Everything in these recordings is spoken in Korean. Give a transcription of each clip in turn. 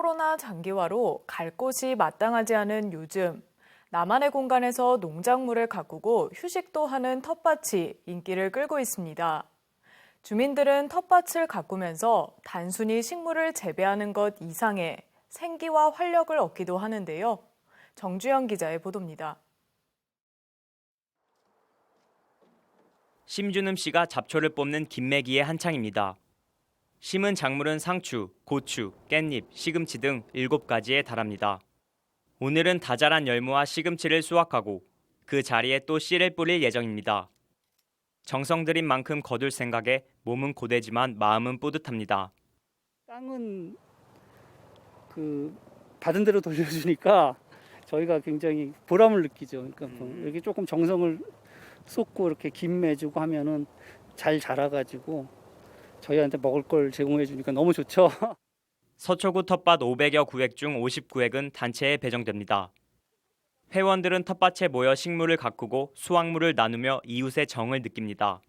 코로나 장기화로 갈 곳이 마땅하지 않은 요즘 나만의 공간에서 농작물을 가꾸고 휴식도 하는 텃밭이 인기를 끌고 있습니다. 주민들은 텃밭을 가꾸면서 단순히 식물을 재배하는 것 이상의 생기와 활력을 얻기도 하는데요. 정주영 기자의 보도입니다. 심준음 씨가 잡초를 뽑는 김매기의 한창입니다. 심은 작물은 상추, 고추, 깻잎, 시금치 등 7가지에 달합니다. 오늘은 다 자란 열무와 시금치를 수확하고 그 자리에 또 씨를 뿌릴 예정입니다. 정성 들인 만큼 거둘 생각에 몸은 고되지만 마음은 뿌듯합니다. 땅은 그 받은 대로 돌려주니까 저희가 굉장히 보람을 느끼죠. 그러니까 뭐 음. 여기 조금 정성을 쏟고 이렇게 김매주고 하면은 잘 자라가지고 저희한테 먹을 걸 제공해 주니까 너무 좋죠. 서초구 텃밭 500여 구획 중 59획은 단체에 배정됩니다. 회원들은 텃밭에 모여 식물을 가꾸고 수확물을 나누며 이웃의 정을 느낍니다.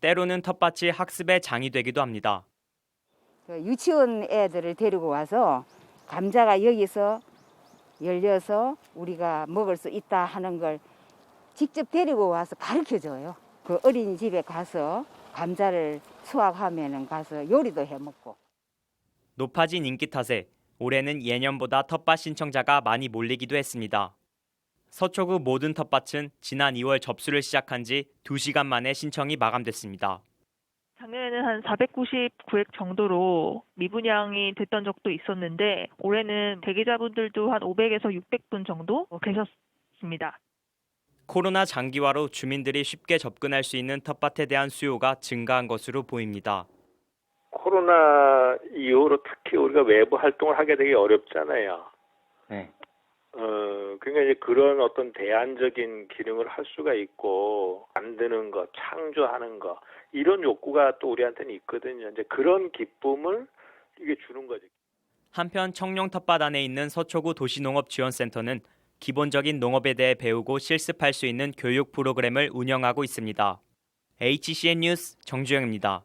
때로는 텃밭이 학습의 장이 되기도 합니다. 그 유치원 애들을 데리고 와서 감자가 여기서 열려서 우리가 먹을 수 있다 하는 걸 직접 데리고 와서 가르쳐 줘요. 그 어린이집에 가서 감자를 수확하면은 가서 요리도 해 먹고. 높아진 인기 탓에 올해는 예년보다 텃밭 신청자가 많이 몰리기도 했습니다. 서초구 모든 텃밭은 지난 2월 접수를 시작한 지 2시간 만에 신청이 마감됐습니다. 작년에는 한 499획 정도로 미분양이 됐던 적도 있었는데 올해는 대기자분들도 한 500에서 600분 정도 계셨습니다. 코로나 장기화로 주민들이 쉽게 접근할 수 있는 텃밭에 대한 수요가 증가한 것으로 보입니다. 코로나 이후로 특히 우리가 외부 활동을 하게 되게 어렵잖아요. 네. 어, 그러니까 이제 그런 어떤 대안적인 기능을 할 수가 있고, 만드는 것, 창조하는 것, 이런 욕구가 또 우리한테는 있거든요. 이제 그런 기쁨을 이게 주는 거지. 한편 청룡 텃밭 안에 있는 서초구 도시농업지원센터는 기본적인 농업에 대해 배우고 실습할 수 있는 교육 프로그램을 운영하고 있습니다. HCN 뉴스 정주영입니다.